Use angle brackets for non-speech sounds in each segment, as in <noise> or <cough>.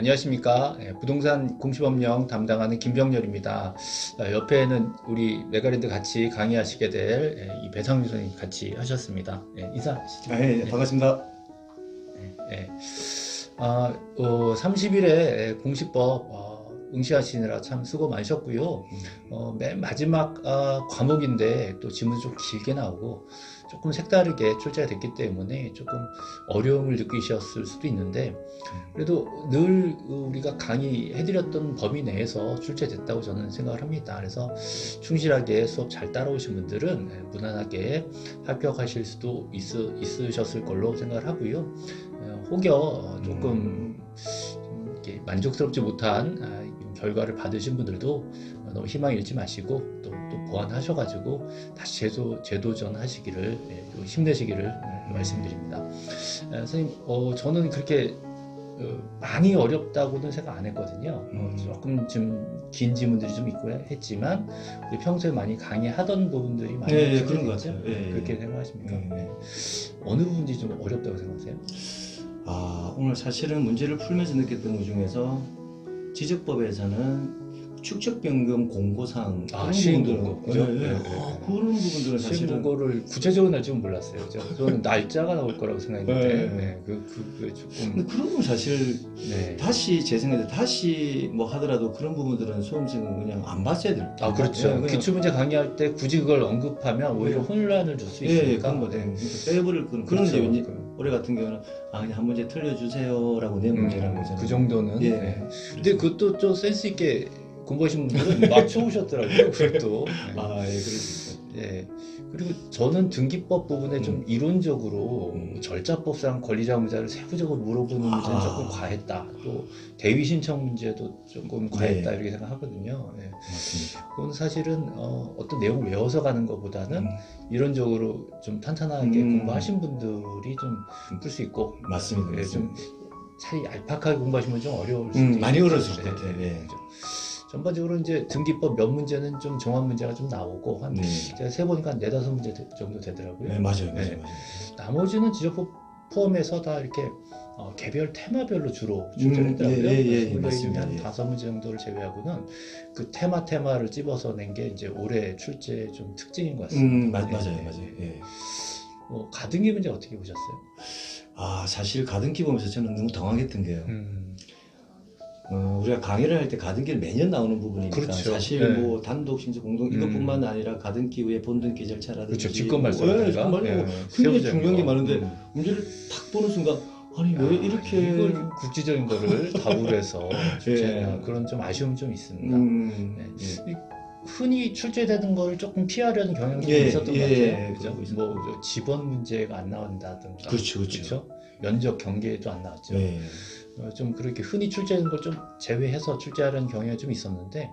네, 안녕하십니까. 네, 부동산 공시법령 담당하는 김병렬입니다. 아, 옆에는 우리 메가랜드 같이 강의하시게 될 이 배상규 선생님 같이 하셨습니다. 네, 인사하시죠. 아, 예, 예, 반갑습니다. 네. 아, 어, 30일에 공시법 어, 응시하시느라 참 수고 많으셨고요. 어, 맨 마지막 아, 과목인데 또 질문이 좀 길게 나오고 조금 색다르게 출제가 됐기 때문에 조금 어려움을 느끼셨을 수도 있는데 그래도 늘 우리가 강의해드렸던 범위 내에서 출제됐다고 저는 생각을 합니다. 그래서 충실하게 수업 잘 따라오신 분들은 네, 무난하게 합격하실 수도 있, 있으셨을 걸로 생각을 하고요. 어, 혹여 조금 좀 이렇게 만족스럽지 못한 아, 결과를 받으신 분들도 어, 너무 희망 잃지 마시고 또, 또 보완하셔가지고 다시 재도, 재도전 하시기를 예, 또 힘내시기를 예, 말씀드립니다. 예, 선생님, 어, 저는 그렇게 어, 많이 어렵다고는 생각 안 했거든요. 어, 음. 조금 좀 긴 지문들이 좀 있고 했지만 평소에 많이 강의하던 부분들이 많이 예, 예? 그런 것 같아요. 예, 예. 그렇게 생각하십니까? 예. 네. 어느 부분이 좀 어렵다고 생각하세요? 아, 오늘 사실은 문제를 풀면서 느꼈던 것 중에서 지적법에서는 축적변경 공고사항 아, 그런 시행공고, 부분들은- 그죠? 예, 예. 네, 네, 아, 네. 그런 부분들은 사실은 시행보고를 구체적으로 날 줄은 몰랐어요. 저, 저는 <laughs> 날짜가 나올 거라고 생각했는데 네. 네, 그, 그, 그 조금 근데 그런 건 사실 네. 다시 제 생각에 다시 뭐 하더라도 그런 부분들은 수험생은 그냥 안 봤어야 될 아 그렇죠. 예, 그냥- 기출 문제 강의할 때 굳이 그걸 언급하면 오히려 네. 혼란을 줄 수 예, 예, 있으니까. 그런 거죠. 네. 그러니까 빼버릴 거는 그런 그렇죠. 그- 올해 같은 경우는 아 그냥 한 문제 틀려주세요라고 내 문제라는 음, 거잖아요. 그 정도는. 예. 네. 근데 그것도 좀 센스 있게 공부하신 분들은 맞춰오셨더라고요. <laughs> 그것도. 네. 아, 예, 있어요. 예. 그리고 저는 등기법 부분에 좀 음. 이론적으로 음. 절차법상 권리자 문제를 세부적으로 물어보는 문제는 아. 조금 과했다. 또 대위 신청 문제도 조금 과했다 네. 이렇게 생각하거든요. 예. 맞습니다. 그건 사실은 어, 떤 내용을 외워서 가는 것보다는 음, 이론적으로 좀 탄탄하게 음. 공부하신 분들이 좀 풀 수 있고 맞습니다. 예, 좀 차라리 얄팍하게 공부하시면 좀 어려울 수도 음, 많이 어려웠을 것 예, 같아요. 예, 예. 그죠. 전반적으로 이제 등기법 몇 문제는 좀 종합 문제가 좀 나오고 한 네. 제가 세 보니까 한 네다섯 문제 되- 정도 되더라고요. 네, 맞아요, 맞아요, 네. 맞아요. 나머지는 지적법 포함해서 다 이렇게 어, 개별 테마별로 주로 출제를 음, 했더라고요. 예, 예, 예, 그래서 맞습니다. 한 예. 다섯 문제 정도를 제외하고는 그 테마 테마를 집어서 낸 게 이제 올해 출제 좀 특징인 것 같습니다. 음, 맞, 네, 맞아요, 네. 맞아요. 예. 뭐 가등기 문제 어떻게 보셨어요? 아, 사실 가등기 보면서 저는 너무 당황했던 게요. 음, 어, 우리가 강의를 할 때 가등기를 매년 나오는 부분이니까 그렇죠. 사실 네. 뭐 단독 신청 공동 음. 이것뿐만 아니라 가등기 외 본등기 절차라든지 그렇죠. 직권 뭐, 말소라든가. 예, 뭐 예, 굉장히 중요한 게 거. 많은데 음. 문제를 딱 보는 순간 아니 왜 아, 이렇게 이걸 국지적인 거를 답을 해서 출제나 <laughs> 예. 그런 좀 아쉬움 좀 있습니다. 음, 네. 예. 흔히 출제되는 걸 조금 피하려는 경향이 좀 예, 있었던 예, 것 같아요. 예, 그죠? 뭐저 지번 문제가 안 나온다든가. 그렇죠, 그렇죠. 그렇죠? 면적 경계도 안 나왔죠. 예. 어, 좀 그렇게 흔히 출제하는 걸 좀 제외해서 출제하려는 경향이 좀 있었는데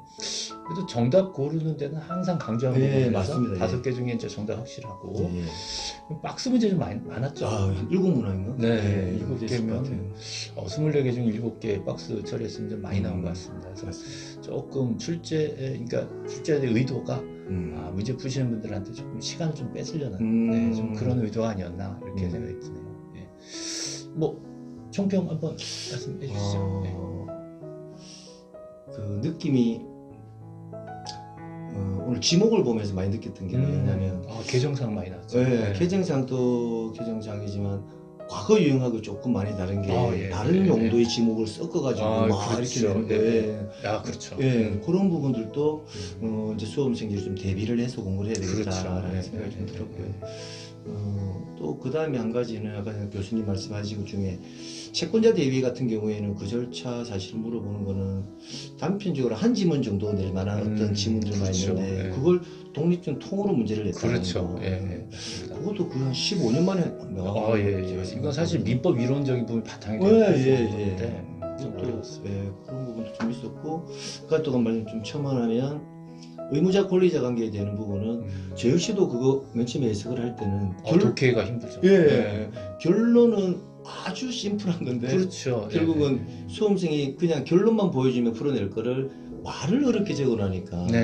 그래도 정답 고르는 데는 항상 강조하는 예, 부분이라서 맞습니다. 예. 다섯 개 중에 이제 정답 확실하고 예. 박스 문제 좀 많이, 많았죠. 아, 일곱 문항인가? 네, 예, 일곱 개면. 어, 24개 중 7개 박스 처리했으면 좀 많이 나온 음. 것 같습니다. 그래서 맞습니다. 조금 출제, 그러니까 출제의 의도가 음. 아, 문제 푸시는 분들한테 조금 시간을 좀 뺏으려는 음. 네, 좀 그런 의도가 아니었나 이렇게 음. 생각이 드네요. 예. 뭐 총평 한번 말씀해 주시죠. 네. 어, 그 느낌이 어, 오늘 지목을 보면서 많이 느꼈던 게 뭐냐면 아, 개정상 많이 나왔죠. 예, 네. 개정상도 개정상이지만 과거 유형하고 조금 많이 다른 게 아, 예, 다른 예, 용도의 지목을 섞어가지고 아, 막 그렇죠. 이렇게 내는데 아 그렇죠. 예, 음. 그런 부분들도 음. 어, 이제 수험생들이 좀 대비를 해서 공부를 해야 되겠다라는 그렇죠. 예, 생각이 좀 예, 들었고요. 예. 어, 또그 다음에 한 가지는 아까 교수님 말씀하신 것 중에 채권자 대위 같은 경우에는 그 절차 사실 물어보는 거는 단편적으로 한 지문 정도 낼 만한 음, 어떤 지문들만 그렇죠. 있는데 예. 그걸 독립적 통으로 문제를 냈다는 그렇죠. 거. 예, 예. 그것도 거의 한 15년 만에 아, 예, 예. 이건 사실 민법 이론적인 부분이 바탕이 예, 되는 예, 건데 예. 좀 그것도 어려웠어요. 예, 그런 부분도 좀 있었고 그러니까 또 말씀 좀 첨언하면 의무자 권리자 관계에 되는 부분은 음. 저 역시도 그거 맨 처음에 해석을 할 때는 어, 결, 독해가 힘들죠. 예. 네. 결론은 아주 심플한 건데 그렇죠. 결국은 수험생이 그냥 결론만 보여주면 풀어낼 거를 말을 어렵게 적어놓으니까 네.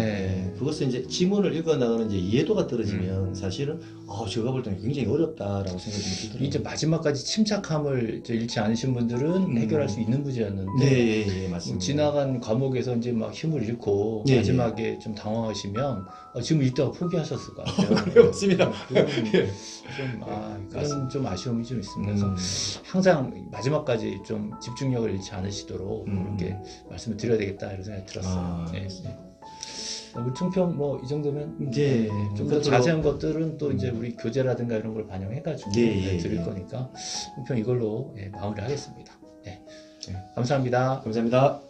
예, 그것은 이제 지문을 읽어 나가는 이제 이해도가 떨어지면 음. 사실은 아 제가 볼 때는 굉장히 어렵다라고 생각이 좀 들더라고요. 이제 마지막까지 침착함을 이제 잃지 않으신 분들은 음. 해결할 수 있는 문제였는데 네, 예, 예, 뭐 맞습니다. 지나간 과목에서 이제 막 힘을 잃고 예, 마지막에 좀 당황하시면 어, 지금 읽다가 포기하셨을 것 같아요. <laughs> 네, 맞습니다. 그런 예. 좀, 아, 그런. 좀 아쉬움이 좀 있습니다. 그래서 음. 항상 마지막까지 좀 집중력을 잃지 않으시도록 음. 이렇게 말씀을 드려야 되겠다 이런 생각이 들었어요. 아, 네. 맞습니다. 우리 총평 뭐이 정도면 네, 좀더 끝으로- 자세한 것들은 또 이제 음. 우리 교재라든가 이런 걸 반영해가지고 예, 네, 예, 드릴 예. 거니까 총평 이걸로 예, 마무리하겠습니다. 네. 네. 감사합니다. 감사합니다.